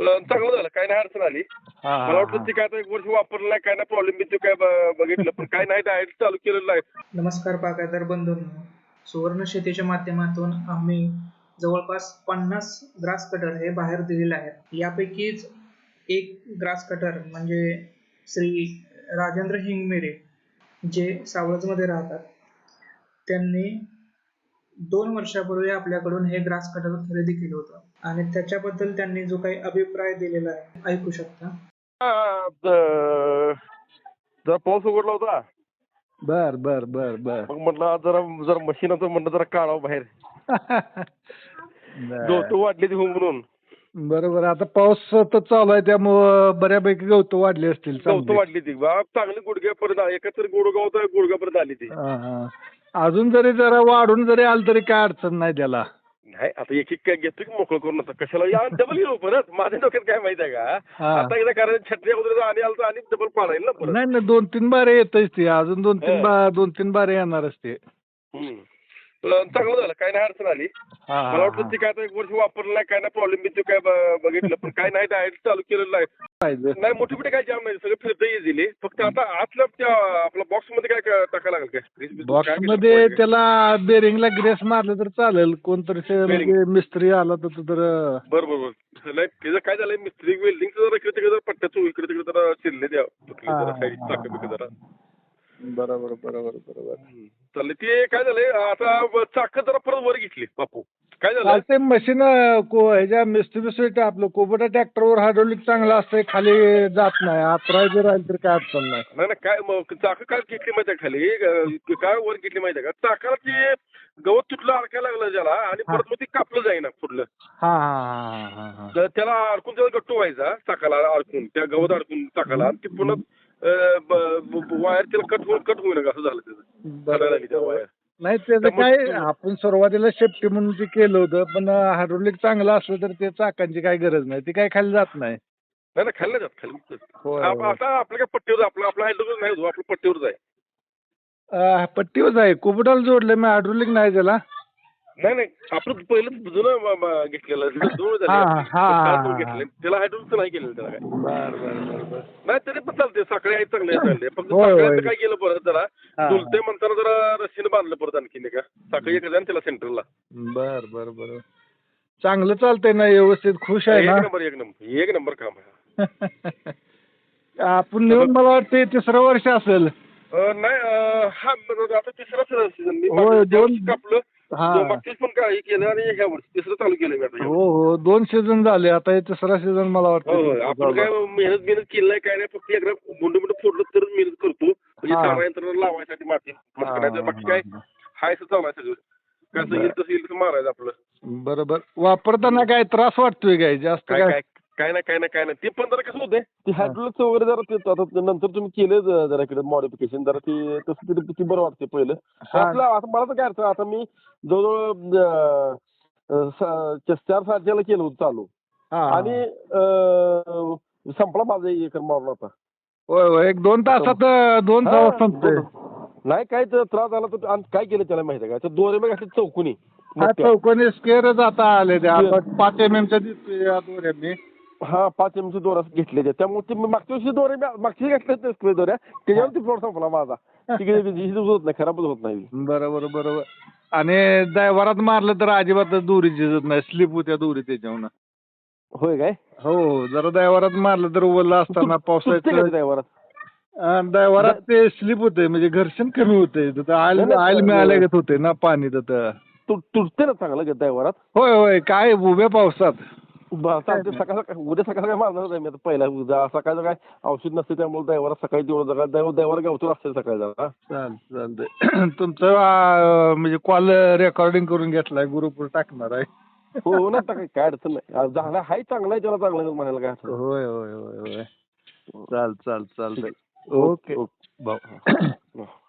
पण चांगलं झालं काय नाही अडचण आली. हा, हा, मला वाटलं हा. ते काय आता एक वर्ष वापरलं नाही काय नाही प्रॉब्लेम बी ते काय ब- बघितलं पण काय नाही डायरेक्ट चालू केलेलं आहे नमस्कार बागायतदार बंधूंनो. सुवर्ण शेतीच्या माध्यमातून आम्ही जवळपास पन्नास ग्रास कटर हे बाहेर दिलेले आहेत. यापैकीच एक ग्रास कटर म्हणजे श्री राजेंद्र हिंगमिरे जे सावळजमध्ये राहतात. त्यांनी दोन वर्षापूर्वी आपल्याकडून हे ग्रास कटर खरेदी केलं होतं. आणि त्याच्याबद्दल त्यांनी जो काही अभिप्राय दिलेला आहे ऐकू शकता. जरा पाऊस उघडला होता? बर बर बर बर. मग म्हटलं जरा जरा मशीनाचं म्हणलं जरा काढावं बाहेर. गवत वाढली ती हो म्हणून. बरोबर आता पाऊस सतत चालू आहे त्यामुळं बऱ्यापैकी गवत वाढली असतील गवत. वाढली ती. बा चांगली गुडघ्यापर्यंत एकत्र गुडगाव तर गुडघ्यापर्यंत आली ती. हा, हा. अजून जरी जरा वाढून जरी आलं तरी काय अडचण नाही त्याला. नाही आता एक एक काय घेतो की मोकळं करून आता? कशाला? या डबल येऊ परत. माझ्या डोक्यात काय माहिती आहे का? हा. आता एकदा कारण छत्री वगैरे आणि आलं तर आणि डबल पाडायला ना परत. नाही नाही दोन तीन बारे येतच ते. अजून दोन तीन. बा दोन तीन बारे येणारच ते. हम्म. चांगलं झालं. काय नाही अडचण आली. मला वाटलं. ते काय आता एक वर्ष वापरलं नाही काय नाही प्रॉब्लेम बी ते काय ब- बघितलं. पण काय नाही डायरेक्ट चालू केलेलं आहे. पाहिजे. नाही मोठे मोठे काय जाम नाही सगळे फिरते दिले. फक्त आता आतल्या त्या आपल्या बॉक्समध्ये काय काय टाकायला लागेल काय? Grease बिस बॉक्स काय केलं मध्ये? त्याला बेरिंगला ग्रेस मारलं तर चालेल. कोणतरी ते Bearing. म्हणजे मिस्त्री आला तर तो तर बरं बरं बरं. नाही त्याचं काय झालंय मिस्त्री वेल्डिंगचं जरा इकडे तिकडे जरा पट्ट्याचं इकडे तिकडे जरा चिरले द्या. हा, हा, साईड हा, हा. जरा. बरोबर बरोबर बरोबर. चाललंय. ते काय झालंय आता चाकं जरा परत वर घेतली बापू. काय झालं? चालते मशीन को ह्याच्या मिस्त्री बिस्त्री आपलं कोबटा ट्रॅक्टरवर हायड्रोलिक चांगलं असतंय खाली जात नाही. आतराय जर राहील तर काय अडचण नाही. नाही नाही काय मग चाकं काय घेतली माहिती खाली? अं, काय वर घेतली माहिती का? चाकाला ते गवत तुटलं अडकायला लागलं त्याला आणि हा. परत मग ते कापलं जाईना पुढलं. हा हा हा हा हा तर त्याला अडकून त्याला गट्टू व्हायचा चाकाला अडकून त्या गवत अडकून चाकाला आणि ते पुन्हा वायर त्याला कट होऊन कट होईना असं झालं त्याचं. वायर. नाही त्याचं काय आपण सुरुवातीला सेफ्टी म्हणून ते केलं होतं पण हायड्रोलिक चांगलं असलं तर ते चाकांची काही गरज नाही. ती काय खाली जात नाही. नाही ना खाल्लं जात खाली. आता आपलं काय पट्टीवर आपलं आपला हायड्रोजन नाही आपलं पट्टीवरच आहे. अं, पट्टीवरच आहे. कोबटाला जोडलं मी हायड्रोलिक नाही त्याला. नाही नाही. आपलं पहिलं जुनं घेतलेलं दोन. घेतले त्याला हायड्रोजन नाही केलेलं त्याला काय. बर बर बर बर. नाही तरी पण चालते सकाळी आहे चांगले चालले फक्त. सकाळी काय केलं परत जरा. चुलते म्हणताना जरा रस्सीने बांधलं परत आणखीन का सकाळी एक त्याला सेंटरला बर बर बर. चांगलं चालतंय ना व्यवस्थित. खुश आहे एक नंबर एक नंबर. एक नंबर काम आहे आपण नेऊन मला वाटते तिसरं वर्ष असेल. नाही हा आता तिसरा सीझन मी कापलं. हा. दोन मागच्याच पण काय केलं आणि ह्या वर्षी तिसरं चालू केलं मी आता हो हो दोन सीझन झाले. आता हे तिसरा सीझन मला हो वाटतं आपण काय मेहनत मेहनत केली नाही काय नाही. फक्त एकदा गुंड गुंड फोडलं तरच मेहनत करतो. म्हणजे हा. यंत्रणा लावायसाठी माती हा, करायचं बाकी काय हा, हाय असं चालू आहे सगळं. कसं येईल तसं येईल तसं मारायचं आपलं. बरोबर. वापरताना काय त्रास वाटतोय काय? जास्त काय काय? काय काय नाही काय नाही काय नाही ते पण जरा कसं होतंय ते हायड्रोलिक्स वगैरे जरा ते आता ते नंतर तुम्ही केलं ज- जरा इकडे मॉडिफिकेशन जरा ते तसं तरी किती बरं वाटते पहिलं. हा. आपलं आता मला तर काय अर्थ आता मी जवळजवळ अं, अं, स- चार सातच्याला केलं होतं चालू. हा. आणि अं, संपला माझा एक एकर मारून आता. होय होय. एक दोन तासात अं, दोन हा, तास दोन- नाही काय तर त्रास झाला तर आणि काय केलं त्याला माहिती आहे का? ते दोरे मग असे चौकुनी. हा मोठ्या. चौकोनी स्केअरच आता आले ते. आता पाच एम एमच्या या दोऱ्यांनी हा पाच एमचे दोरा घेतले ते. त्यामुळे ते मी मागच्या वर्षी दोरे मागच्या वर्षी घेतले ते स्प्रे दोऱ्या त्याच्यावर ती प्लॉट संपला माझा. तिकडे होत नाही खराबच होत नाही. बरोबर बरोबर. आणि ड्रायव्हरात मारलं तर अजिबात दोरी झिजत नाही. स्लिप होत्या दोरी त्याच्यावर होय काय? हो हो. जरा ड्रायव्हरात मारलं तर ओलं असताना पावसाळ्यात ड्रायव्हर ड्रायव्हरात ते स्लिप होते म्हणजे घर्षण कमी होते आयल आयल मिळाल्यागत होते ना पाणी तिथं तुटते ना चांगलं ड्रायव्हरात होय होय. काय उभ्या पावसात. सकाळ सकाळ उद्या सकाळ सकाळी मारणार नाही मी आता पहिला उद्या. सकाळचं काय औषध नसते त्यामुळे ड्रायव्हर सकाळी तेवढं जरा ड्रायव्हर गावतो असते सकाळी जरा. चालतंय तुमचं अं, म्हणजे कॉल रेकॉर्डिंग करून घेतलाय ग्रुपवर टाकणार आहे. हो हो ना आता काय काय अडचण नाही. झाला हाय चांगला आहे त्याला चांगलं आहे म्हणायला काय अडचण होय होय होय होय. चाल चाल चालतंय. ओके. ओके. भाऊ.